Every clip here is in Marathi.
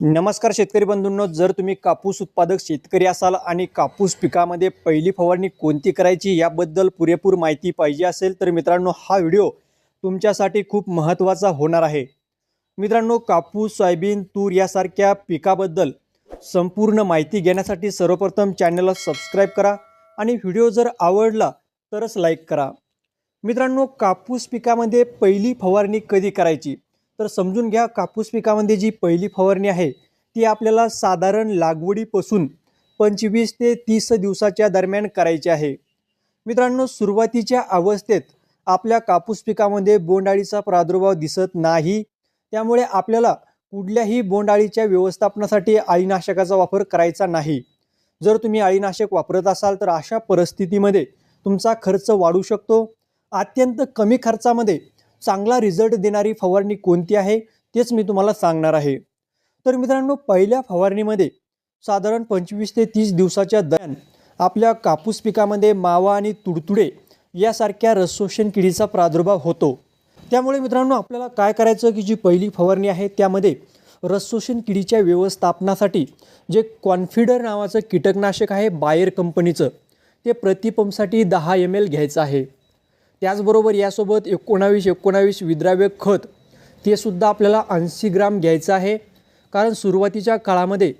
नमस्कार शेतकरी बंधूंनो जर तुम्ही कापूस उत्पादक शेतकरी असाल आणि कापूस पिकामध्ये पहिली फवारणी कोणती करायची याबद्दल पुरेपूर माहिती पाहिजे असेल तर मित्रांनो हा व्हिडिओ तुमच्यासाठी खूप महत्त्वाचा होणार आहे. मित्रांनो कापूस सोयाबीन तूर यासारख्या पिकाबद्दल संपूर्ण माहिती घेण्यासाठी सर्वप्रथम चॅनलला सबस्क्राईब करा आणि व्हिडिओ जर आवडला तरच लाईक करा. मित्रांनो कापूस पिकामध्ये पहिली फवारणी कधी करायची? तर समजून घ्या कापूस पिकामध्ये जी पहिली फवारणी आहे ती आपल्याला साधारण लागवडीपासून पंचवीस ते तीस दिवसाच्या दरम्यान करायची आहे. मित्रांनो सुरुवातीच्या अवस्थेत आपल्या कापूस पिकामध्ये बोंडअळीचा प्रादुर्भाव दिसत नाही. त्यामुळे आपल्याला कुठल्याही बोंडअळीच्या व्यवस्थापनासाठी अळीनाशकाचा वापर करायचा नाही. जर तुम्ही अळीनाशक वापरत असाल तर अशा परिस्थितीमध्ये तुमचा खर्च वाढू शकतो. अत्यंत कमी खर्चामध्ये चांगला रिझल्ट देणारी फवारणी कोणती आहे? तेच मी तुम्हाला सांगणार आहे. तर मित्रांनो पहिल्या फवारणीमध्ये साधारण पंचवीस ते तीस दिवसाच्या दरम्यान आपल्या कापूस पिकामध्ये मावा आणि तुडतुडे यासारख्या रसशोषण किडीचा प्रादुर्भाव होतो. त्यामुळे मित्रांनो आपल्याला काय करायचं की जी पहिली फवारणी आहे त्यामध्ये रसशोषण किडीच्या व्यवस्थापनासाठी जे कॉन्फिडर नावाचं कीटकनाशक आहे बायर कंपनीचं ते प्रतिपंपसाठी दहा एम एल घ्यायचं आहे. त्याचबरोबर यासोबत एकोणावीस एकोणावीस विद्राव्य खत ते सुद्धा आपल्याला ऐंशी ग्राम घ्यायचं आहे. कारण सुरुवातीच्या काळामध्ये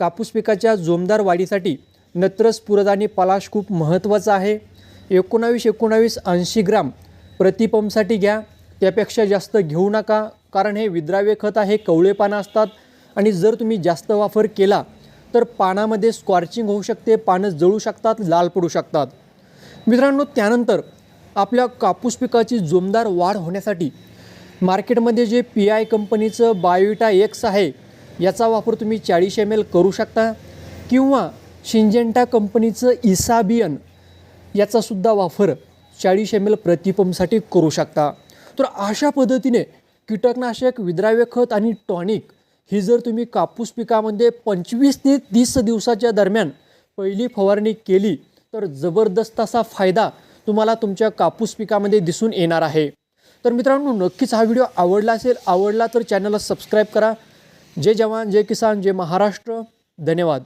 कापूस पिकाच्या जोमदार वाढीसाठी नत्रस पुरद आणि पलाश खूप महत्त्वाचा आहे. एकोणावीस एकोणावीस ऐंशी ग्राम प्रतिपंपसाठी घ्या. त्यापेक्षा जास्त घेऊ नका कारण हे विद्राव्य खत आहे कवळे पानं असतात. आणि जर तुम्ही जास्त वापर केला तर पानामध्ये स्कॉर्चिंग होऊ शकते पानं जळू शकतात लाल पडू शकतात. मित्रांनो त्यानंतर आपल्या कापूस पिकाची जोमदार वाढ होण्यासाठी मार्केटमध्ये जे पी आय कंपनीचं बायोटा एक्स आहे याचा वापर तुम्ही चाळीस एम एल करू शकता किंवा शिंजेंटा कंपनीचं इसाबियन याचासुद्धा वापर चाळीस एम एल प्रतिपंपसाठी करू शकता. तर अशा पद्धतीने कीटकनाशक विद्राव्य खत आणि टॉनिक ही जर तुम्ही कापूस पिकामध्ये पंचवीस ते तीस दिवसाच्या दरम्यान पहिली फवारणी केली तर जबरदस्त असा फायदा तुम्हाला तुमच्या कापूस पिकामध्ये दिसून येणार आहे. तर मित्रांनो नक्कीच हा व्हिडिओ आवडला असेल आवडला तर चॅनलला सबस्क्राईब करा. जय जवान जय किसान जय महाराष्ट्र. धन्यवाद.